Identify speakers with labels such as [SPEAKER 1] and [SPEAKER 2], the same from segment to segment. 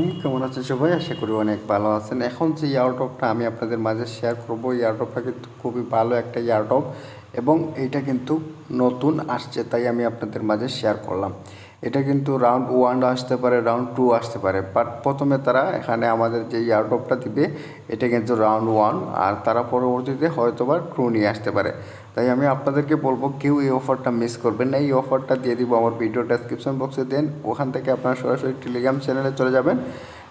[SPEAKER 1] আলাইকুম। কেমন আছেন সবাই? আশা করি অনেক ভালো আছেন। এখন যে ইয়ারটপটা আমি আপনাদের মাঝে শেয়ার করব ইয়ারটপটা কিন্তু খুবই ভালো একটা ইয়ারটপ এবং এইটা কিন্তু নতুন আসছে, তাই আমি আপনাদের মাঝে শেয়ার করলাম। এটা কিন্তু রাউন্ড ওয়ান আসতে পারে রাউন্ড টু আসতে পারে। বাট প্রথমে তারা এখানে আমাদের যে ইয়ারটপটা দিবে, এটা কিন্তু রাউন্ড ওয়ান আর তারা পরবর্তীতে হয়তো বা টু নিয়ে আসতে পারে। তাই আমি আপনাদেরকে বলব, কেউ এই অফারটা মিস করবেন না। এই অফারটা দিয়ে দিব আমার ভিডিও ডেসক্রিপশন বক্সে দেন ওখান থেকে আপনারা সরাসরি টেলিগ্রাম চ্যানেলে চলে যাবেন।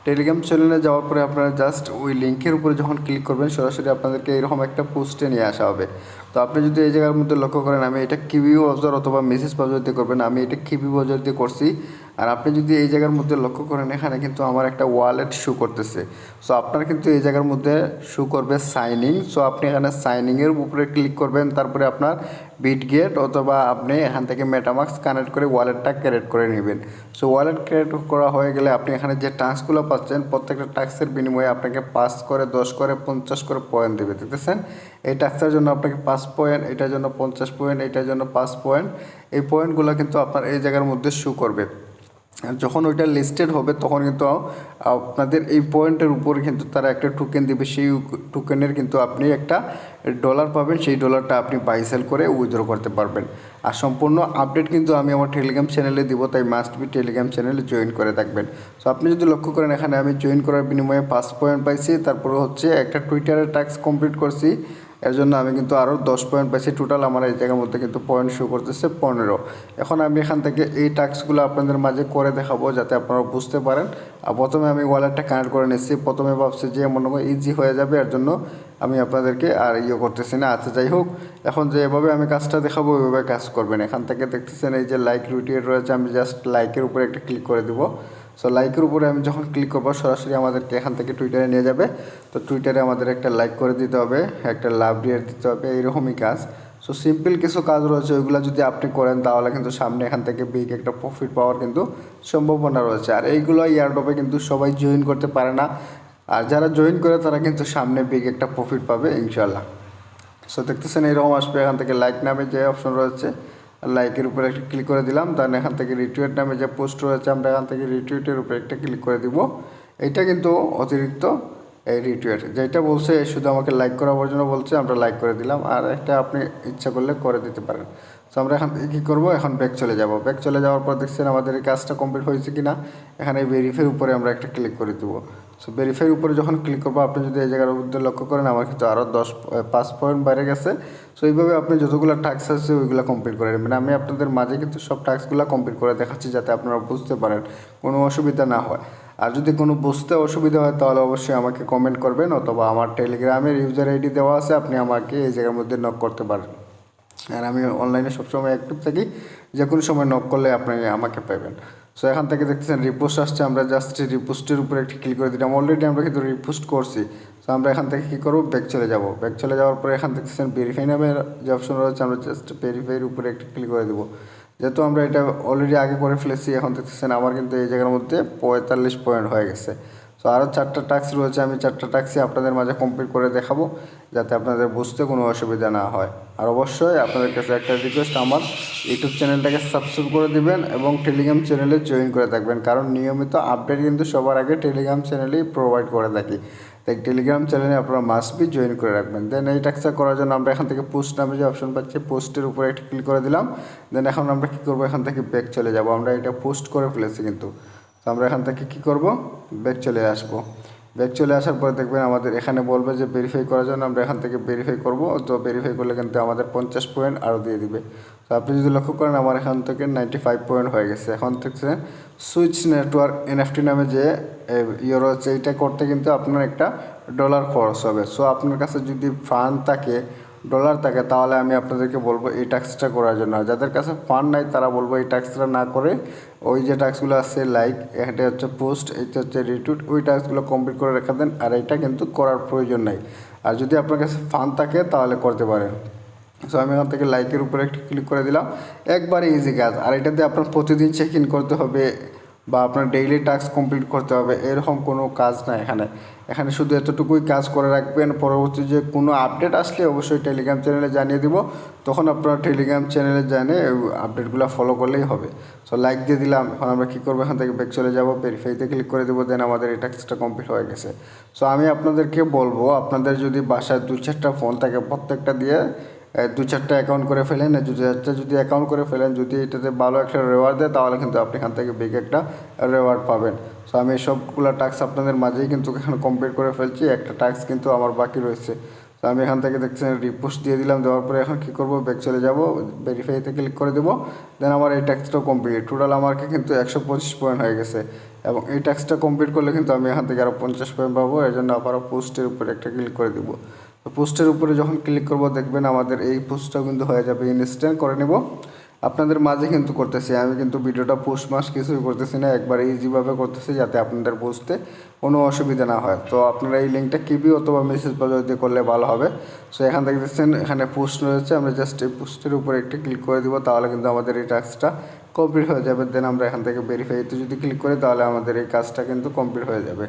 [SPEAKER 1] টেলিগ্রাম চ্যানেলে যাওয়ার পরে আপনারা জাস্ট ওই লিঙ্কের উপরে যখন ক্লিক করবেন, সরাসরি আপনাদেরকে এরকম একটা পোস্টে নিয়ে আসা হবে। তো আপনি যদি এই জায়গার মধ্যে লক্ষ্য করেন, আমি এটা কিবি বাজার অথবা মেসেজ বাজার দিয়ে করবেন, আমি এটা কিবি বাজার দিয়ে করছি। আর আপনি যদি এই জায়গার মধ্যে লক্ষ্য করেন, এখানে কিন্তু আমার একটা ওয়ালেট শু করতেছে। সো আপনার কিন্তু এই জায়গার মধ্যে শু করবে সাইনিং সো আপনি এখানে সাইনিংয়ের উপরে ক্লিক করবেন, তারপরে আপনার বিটগেট অথবা আপনি এখান থেকে মেটামাক্স কানেক্ট করে ওয়ালেটটা ক্রিয়েট করে নেবেন। সো ওয়ালেট ক্রিয়েট করা হয়ে গেলে আপনি এখানে যে টাস্কগুলো পাচ্ছেন, প্রত্যেকটা টাস্কের বিনিময়ে আপনাকে পাঁচ করে, দশ করে, পঞ্চাশ করে পয়েন্ট দেবে, দেখতেছেন? এই টাস্কের জন্য আপনাকে পাঁচ পয়েন্ট এটার জন্য পঞ্চাশ পয়েন্ট এটার জন্য পাঁচ পয়েন্ট এই পয়েন্টগুলো কিন্তু আপনার এই জায়গার মধ্যে শু করবে। যখন ওইটা লিস্টেড হবে, তখন কিন্তু আপনাদের এই পয়েন্টের উপর কিন্তু তারা একটা টোকেন দিবে, সেই টোকেনের কিন্তু আপনি একটা ডলার পাবেন, সেই ডলারটা আপনি বাই সেল করে উইথড্র করতে পারবেন। আর সম্পূর্ণ আপডেট কিন্তু আমি আমার টেলিগ্রাম চ্যানেলে দিব, তাই মাস্ট বি টেলিগ্রাম চ্যানেলে জয়েন করে থাকবেন। সো আপনি যদি লক্ষ্য করেন, এখানে আমি জয়েন করার বিনিময়ে পাঁচ পয়েন্ট পাইছি, তারপরে হচ্ছে একটা টুইটারের ট্যাক্স কমপ্লিট করছি। এর জন্য আমি কিন্তু আরও দশ পয়েন্ট পাইছি টোটাল আমার এই জায়গার মধ্যে কিন্তু পয়েন্ট শো করতেছে পনেরো। এখন আমি এখান থেকে এই টাস্কগুলো আপনাদের মাঝে করে দেখাবো যাতে আপনারা বুঝতে পারেন। আর প্রথমে আমি ওয়ালেটটা কানেক্ট করে নিচ্ছি। প্রথমে ভাবছি যে মনে হয় ইজি হয়ে যাবে, এর জন্য আমি আপনাদেরকে আর ইয়ে করতেছি না। আচ্ছা যাই হোক, এখন যে এভাবে আমি কাজটা দেখাবো, ওইভাবে কাজ করবেন। এখান থেকে দেখতেছেন এই যে লাইক রুটিয়ে রয়েছে, আমি জাস্ট লাইকের উপরে একটা ক্লিক করে দিব। সো লাইকের উপরে আমি যখন ক্লিক করব, সরাসরি আমাদেরকে এখান থেকে টুইটারে নিয়ে যাবে। তো টুইটারে আমাদের একটা লাইক করে দিতে হবে, একটা লাভ রিয়ার দিতে হবে, এইরকমই কাজ। সো সিম্পল কিছু কাজ রয়েছে, ওইগুলো যদি আপনি করেন, তাহলে কিন্তু সামনে এখান থেকে বিগ একটা প্রফিট পাওয়ার কিন্তু সম্ভাবনা রয়েছে। আর এইগুলো ইয়ারডপে কিন্তু সবাই জয়েন করতে পারে না। আর যারা জয়েন করে, তারা কিন্তু সামনে বিগ একটা প্রফিট পাবে ইনশাল্লাহ সো দেখতেছেন এরকম আসবে, এখান থেকে লাইক নামে যে অপশন রয়েছে। লাইকের উপরে একটা ক্লিক করে দিলাম তাহলে এখান থেকে রিটুইট নামে যে পোস্ট রয়েছে, আমরা এখান থেকে রিটুইটের উপরে একটা ক্লিক করে দিব। এটা কিন্তু অতিরিক্ত এই রিটুইট যেটা বলছে, শুধু আমাকে লাইক করার জন্য বলছে, আমরা লাইক করে দিলাম। আর একটা আপনি ইচ্ছা করলে করে দিতে পারেন। তো আমরা এখান থেকে কী করব? এখন ব্যাক চলে যাব। ব্যাক চলে যাওয়ার পর দেখছেন আমাদের এই কাজটা কমপ্লিট হয়েছে কি না এখানে ভেরিফাই উপরে আমরা একটা ক্লিক করে দেবো। সো ভেরিফাইয়ের উপরে যখন ক্লিক করব, আপনি যদি এই জায়গার মধ্যে লক্ষ্য করেন, আমার কিন্তু আরও দশ পাঁচ পয়েন্ট বাইরে গেছে। সো এইভাবে আপনি যতগুলো টাস্ক আছে, ওইগুলো কমপ্লিট করে নেবেন। আমি আপনাদের মাঝে কিন্তু সব টাস্কগুলো কমপ্লিট করে দেখাচ্ছি যাতে আপনারা বুঝতে পারেন, কোনো অসুবিধা না হয়। আর যদি কোনো বুঝতে অসুবিধা হয়, তাহলে অবশ্যই আমাকে কমেন্ট করবেন, অথবা আমার টেলিগ্রামের ইউজার আইডি দেওয়া আছে, আপনি আমাকে এই জায়গার মধ্যে নক করতে পারেন। আর আমি অনলাইনে সবসময় অ্যাক্টিভ থাকি যে কোনো সময় নক করলে আপনি আমাকে পাবেন সো এখান থেকে দেখতেছেন রিপোস্ট আসছে, আমরা জাস্ট রিপোস্টের উপরে একটি ক্লিক করে দিলাম। অলরেডি আমরা কিন্তু রিপোস্ট করছি। সো আমরা এখান থেকে কী করব? ব্যাক চলে যাব। ব্যাক চলে যাওয়ার পরে এখান দেখতেছেন ভেরিফাই নামের যে অপশন রয়েছে, আমরা জাস্ট ভেরিফাইয়ের উপরে একটি ক্লিক করে দেবো। যেহেতু আমরা এটা অলরেডি আগে করে ফেলেছি, এখন দেখতেছেন আমার কিন্তু এই জায়গার মধ্যে পঁয়তাল্লিশ পয়েন্ট হয়ে গেছে। সো আরও চারটা টাস্ক রয়েছে, আমি চারটা টাস্কই আপনাদের মাঝে কমপ্লিট করে দেখাবো, যাতে আপনাদের বুঝতে কোনো অসুবিধা না হয়। আর অবশ্যই আপনাদের কাছে একটা রিকোয়েস্ট আমার ইউটিউব চ্যানেলটাকে সাবস্ক্রাইব করে দিবেন এবং টেলিগ্রাম চ্যানেলে জয়েন করে থাকবেন, কারণ নিয়মিত আপডেট কিন্তু সবার আগে টেলিগ্রাম চ্যানেলেই প্রোভাইড করে থাকি। তাই টেলিগ্রাম চ্যানেলে আপনারা মাস্ট বি জয়েন করে রাখবেন। দেন এই টাস্কটা করার জন্য আমরা এখান থেকে পোস্ট নামে যে অপশন পাচ্ছি পোস্টের উপরে একটা ক্লিক করে দিলাম। দেন এখন আমরা কী করব? এখান থেকে ব্যাক চলে যাব। আমরা এটা পোস্ট করে ফেলেছি কিন্তু। তো আমরা এখান থেকে কী করব? ব্যাক চলে আসব। ব্যাক চলে আসার পরে দেখবেন আমাদের এখানে বলবে যে ভেরিফাই করার জন্য আমরা এখান থেকে ভেরিফাই করব। তো ভেরিফাই করলে কিন্তু আমাদের পঞ্চাশ পয়েন্ট আরও দিয়ে দিবে। তো আপনি যদি লক্ষ্য করেন আমার এখান থেকে নাইনটি ফাইভ পয়েন্ট হয়ে গেছে। এখন থেকে সুইচ নেটওয়ার্ক এনএফটি নামে যে রয়েছে এইটা করতে কিন্তু আপনার একটা ডলার খরচ হবে। সো আপনার কাছে যদি ফান্ড থাকে ডলার থাকে, তাহলে আমি আপনাদেরকে বলব এই ট্যাক্সটা করার জন্য। যাদের কাছে ফান্ড নাই, তারা বলব এই ট্যাক্সটা না করে ওই যে ট্যাক্সগুলো আছে লাইক এটা হচ্ছে পোস্ট এটা হচ্ছে রিটুইট ওই ট্যাক্সগুলো কমপ্লিট করে রেখে দেন, আর এটা কিন্তু করার প্রয়োজন নাই। আর যদি আপনার কাছে ফান্ড থাকে, তাহলে করতে পারেন। সো আমি এখান থেকে লাইকের উপরে একটু ক্লিক করে দিলাম। একবারে ইজি কাজ। আর এটাতে আপনার প্রতিদিন চেক ইন করতে হবে। বা আপনার ডেইলি টাস্ক কমপ্লিট করতে হবে, এরকম কোনো কাজ না এখানে। এখানে শুধু এতটুকুই কাজ করে রাখবেন, পরবর্তী যে কোনো আপডেট আসলে অবশ্যই টেলিগ্রাম চ্যানেলে জানিয়ে দিব। তখন আপনারা টেলিগ্রাম চ্যানেলে জানে আপডেটগুলো ফলো করলেই হবে। সো লাইক দিয়ে দিলাম, এখন আমরা কী করব? এখান থেকে ব্যাক চলে যাব ভেরিফাইতে ক্লিক করে দেবো দেন আমাদের এই টাস্কটা কমপ্লিট হয়ে গেছে। সো আমি আপনাদেরকে বলব, আপনাদের যদি বাসায় দু চারটা ফোন থাকে প্রত্যেকটা দিয়ে দু চারটা অ্যাকাউন্ট করে ফেলেন দু চারটা যদি অ্যাকাউন্ট করে ফেলেন, যদি এটাতে ভালো একটা রেওয়ার্ড দেয়, তাহলে কিন্তু আপনি এখান থেকে বিগ একটা রেওয়ার্ড পাবেন। সো আমি সবগুলো টাস্ক আপনাদের মাঝেই কিন্তু এখানে কমপ্লিট করে ফেলছি, একটা টাস্ক কিন্তু আমার বাকি রয়েছে। তো আমি এখান থেকে দেখছেন রিপোস্ট দিয়ে দিলাম, দেওয়ার পরে এখন কী করব ব্যাক চলে যাব ভেরিফাইতে ক্লিক করে দেবো দেন আমার এই ট্যাক্সটাও কমপ্লিট টোটাল আমাকে কিন্তু একশো পঁচিশ পয়েন্ট হয়ে গেছে। এবং এই ট্যাক্সটা কমপ্লিট করলে কিন্তু আমি এখান থেকে আরও পঞ্চাশ পয়েন্ট পাবো এই জন্য আবারও পোস্টের উপরে একটা ক্লিক করে দিব। পোস্টের উপরে যখন ক্লিক করব, দেখবেন আমাদের এই পোস্টটাও কিন্তু হয়ে যাবে ইনস্ট্যান্ট করে নেব। আপনাদের মাঝে কিন্তু করতেছি, আমি কিন্তু ভিডিওটা পোস্ট মাস কিছুই করতেছি না, একবার ইজিভাবে করতেছি যাতে আপনাদের বুঝতে কোনো অসুবিধা না হয়। তো আপনারা এই লিঙ্কটা কিবি অথবা মেসেজ যদি করলে ভালো হবে। সো এখান থেকে দেখছেন, এখানে পোস্ট রয়েছে, আমরা জাস্ট এই পোস্টের উপরে একটি ক্লিক করে দিব, তাহলে কিন্তু আমাদের এই টাস্কটা কমপ্লিট হয়ে যাবে। দেন আমরা এখান থেকে ভেরিফাইতে যদি ক্লিক করি, তাহলে আমাদের এই কাজটা কিন্তু কমপ্লিট হয়ে যাবে।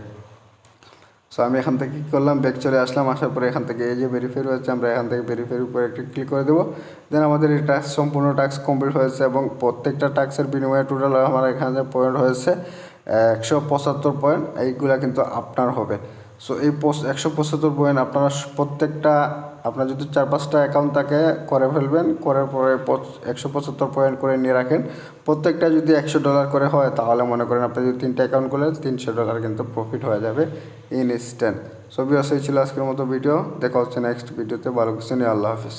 [SPEAKER 1] সো আমি এখান থেকে কী করলাম? ব্যাক চলে আসলাম, আসার পরে এখান থেকে এই যে ভেরিফাই রয়েছে, আমরা এখান থেকে ভেরিফাইয়ের উপরে একটু ক্লিক করে দেবো। দেন আমাদের এই টাস্ক সম্পূর্ণ টাস্ক কমপ্লিট হয়েছে এবং প্রত্যেকটা টাস্কের বিনিময়ে টোটাল আমার এখানে পয়েন্ট হয়েছে, একশো পঁচাত্তর পয়েন্ট এইগুলা কিন্তু আপনার হবে। সো এই পোস্ট একশো পঁচাত্তর পয়েন্ট আপনারা প্রত্যেকটা, আপনার যদি চার পাঁচটা অ্যাকাউন্ট থাকে, করে ফেলবেন, করার পরে একশো পঁচাত্তর পয়েন্ট করে নিয়ে রাখেন। প্রত্যেকটা যদি একশো ডলার করে হয়, তাহলে মনে করেন আপনি যদি তিনটা অ্যাকাউন্ট করলেন, তিনশো ডলার কিন্তু প্রফিট হয়ে যাবে ইনস্ট্যান্ট সবই আসে ছিল আজকের মতো ভিডিও দেখা হচ্ছে নেক্সট ভিডিওতে ভালো কিছু নিয়ে আল্লাহ হাফিজ।